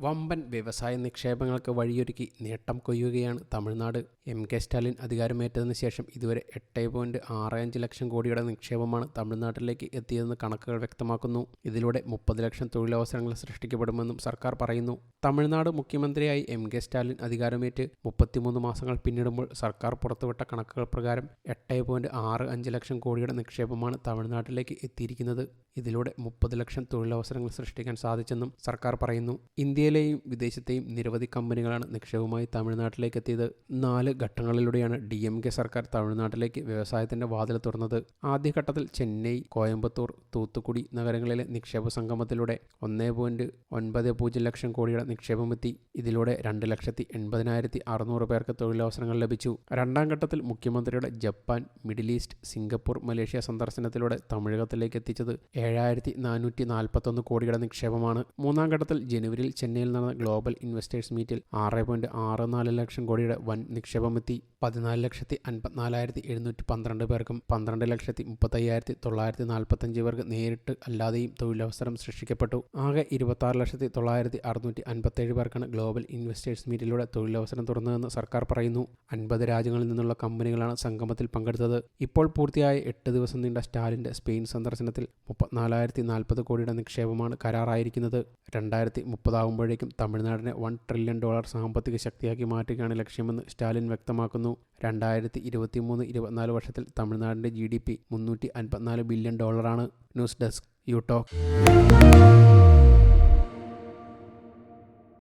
വമ്പൻ വ്യവസായ നിക്ഷേപങ്ങൾക്ക് വഴിയൊരുക്കി നേട്ടം കൊയ്യുകയാണ് തമിഴ്നാട്. എം. കെ. സ്റ്റാലിൻ അധികാരമേറ്റതിനു ശേഷം ഇതുവരെ എട്ട് പോയിന്റ് ആറ് അഞ്ച് ലക്ഷം കോടിയുടെ നിക്ഷേപമാണ് തമിഴ്നാട്ടിലേക്ക് എത്തിയതെന്ന് കണക്കുകൾ വ്യക്തമാക്കുന്നു. ഇതിലൂടെ മുപ്പത് ലക്ഷം തൊഴിലവസരങ്ങൾ സൃഷ്ടിക്കപ്പെടുമെന്നും സർക്കാർ പറയുന്നു. തമിഴ്നാട് മുഖ്യമന്ത്രിയായി എം. കെ. സ്റ്റാലിൻ അധികാരമേറ്റ് മുപ്പത്തിമൂന്ന് മാസങ്ങൾ പിന്നിടുമ്പോൾ സർക്കാർ പുറത്തുവിട്ട കണക്കുകൾ പ്രകാരം എട്ട് പോയിന്റ് ആറ് അഞ്ച് ലക്ഷം കോടിയുടെ നിക്ഷേപമാണ് തമിഴ്നാട്ടിലേക്ക് എത്തിയിരിക്കുന്നത്. ഇതിലൂടെ മുപ്പത് ലക്ഷം തൊഴിലവസരങ്ങൾ സൃഷ്ടിക്കാൻ സാധിച്ചെന്നും സർക്കാർ പറയുന്നു. ഇന്ത്യയിലെയും വിദേശത്തെയും നിരവധി കമ്പനികളാണ് നിക്ഷേപവുമായി തമിഴ്നാട്ടിലേക്ക് എത്തിയത് നാല് ഘട്ടങ്ങളിലൂടെയാണ് ഡി എം കെ സർക്കാർ തമിഴ്നാട്ടിലേക്ക് വ്യവസായത്തിന്റെ വാതിൽ തുറന്നത്. ആദ്യഘട്ടത്തിൽ ചെന്നൈ കോയമ്പത്തൂർ തൂത്തുക്കുടി നഗരങ്ങളിലെ നിക്ഷേപ സംഗമത്തിലൂടെ ഒന്നേ പോയിന്റ് ഒൻപത് പൂജ്യം ലക്ഷം കോടിയുടെ നിക്ഷേപമെത്തി. ഇതിലൂടെ രണ്ട് ലക്ഷത്തി എൺപതിനായിരത്തി അറുന്നൂറ് പേർക്ക് തൊഴിലവസരങ്ങൾ ലഭിച്ചു. രണ്ടാം ഘട്ടത്തിൽ മുഖ്യമന്ത്രിയുടെ Japan Middle East Singapore Malaysia സന്ദർശനത്തിലൂടെ തമിഴകത്തിലേക്ക് എത്തിച്ചത് ഏഴായിരത്തി നാനൂറ്റി നാൽപ്പത്തൊന്ന് കോടിയുടെ നിക്ഷേപമാണ്. മൂന്നാം ഘട്ടത്തിൽ ജനുവരിയിൽ ചെന്നൈയിൽ നടന്ന ഗ്ലോബൽ ഇൻവെസ്റ്റേഴ്സ് മീറ്റിൽ ആറ് പോയിന്റ് ആറ് നാല് ലക്ഷം കോടിയുടെ വൻ നിക്ഷേപമെത്തി. പതിനാല് ലക്ഷത്തി അൻപത്തിനാലായിരത്തി എഴുന്നൂറ്റി പന്ത്രണ്ട് പേർക്കും പന്ത്രണ്ട് ലക്ഷത്തി മുപ്പത്തയ്യായിരത്തി തൊള്ളായിരത്തി നാൽപ്പത്തഞ്ച് പേർക്ക് നേരിട്ട് അല്ലാതെയും തൊഴിലവസരം സൃഷ്ടിക്കപ്പെട്ടു. ആകെ ഇരുപത്തി ലക്ഷത്തി തൊള്ളായിരത്തി അറുന്നൂറ്റി അൻപത്തേഴ് പേർക്കാണ് ഗ്ലോബൽ ഇൻവെസ്റ്റേഴ്സ് മീറ്റിലൂടെ തൊഴിലവസരം തുറന്നതെന്ന് സർക്കാർ പറയുന്നു. അൻപത് രാജ്യങ്ങളിൽ നിന്നുള്ള കമ്പനികളാണ് സംഗമത്തിൽ പങ്കെടുത്തത്. ഇപ്പോൾ പൂർത്തിയായ എട്ട് ദിവസം നീണ്ട സ്റ്റാലിന്റെ സ്പെയിൻ സന്ദർശനത്തിൽ മുപ്പത്തിനാലായിരത്തി നാൽപ്പത് കോടിയുടെ നിക്ഷേപമാണ് കരാറായിരിക്കുന്നത്. രണ്ടായിരത്തി മുപ്പതാകുമ്പോഴേക്കും തമിഴ്നാടിനെ വൺ ട്രില്യൺ ഡോളർ സാമ്പത്തിക ശക്തിയാക്കി മാറ്റുകയാണ് ലക്ഷ്യമെന്ന് സ്റ്റാലിൻ വ്യക്തമാക്കുന്നു. രണ്ടായിരത്തി ഇരുപത്തി മൂന്ന് ഇരുപത്തിനാല് വർഷത്തിൽ തമിഴ്നാടിന്റെ ജി ഡി പി മുന്നൂറ്റി അൻപത്തിനാല് ബില്യൺ ഡോളറാണ് ന്യൂസ് ഡെസ്ക് യൂടോക്ക്